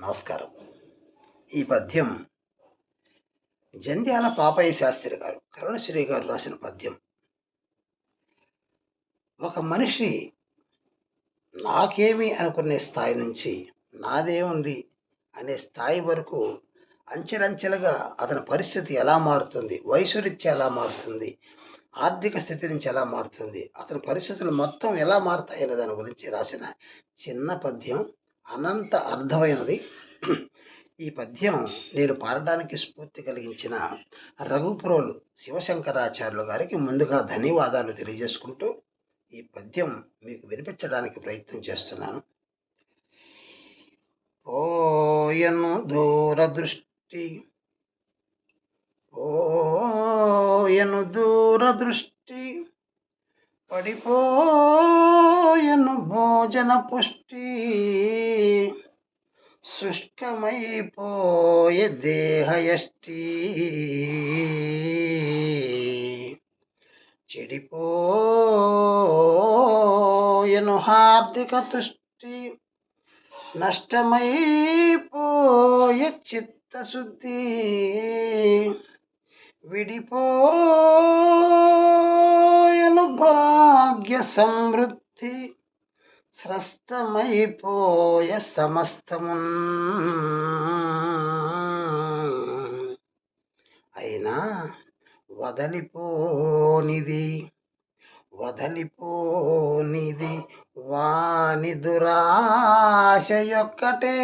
నమస్కారం. ఈ పద్యం జంధ్యాల పాపయ్య శాస్త్రి గారు కరుణశ్రీ గారు రాసిన పద్యం. ఒక మనిషి నాకేమి అనుకునే స్థాయి నుంచి నాదేముంది అనే స్థాయి వరకు అంచెలంచెలుగా అతని పరిస్థితి ఎలా మారుతుంది వయసు రీత్యా ఎలా మారుతుంది ఆర్థిక స్థితి నుంచి ఎలా మారుతుంది అతని పరిస్థితులు మొత్తం ఎలా మారుతాయనే దాని గురించి రాసిన చిన్న పద్యం. అనంత అర్థమైనది. ఈ పద్యం నేను పాడడానికి స్ఫూర్తి కలిగించిన రఘుపురోలు శివశంకరాచార్యులు గారికి ముందుగా ధన్యవాదాలు తెలియజేసుకుంటూ ఈ పద్యం మీకు వినిపించడానికి ప్రయత్నం చేస్తున్నాను. ఓయను దూరదృష్టి ఓయను దూరదృష్టి పడిపో పోయను భోజన పుష్టి. శుష్కమైపోయే దేహయష్టి. చెడిపోయను హార్దిక తుష్టి. నష్టమైపోయే చిత్తశుద్ధి. విడిపోయను భాగ్య సమృద్ధి. స్రస్తమైపోయ సమస్తము అయినా వదలిపోనిది వదలిపోనిది వాని దురాశ యొక్కటే.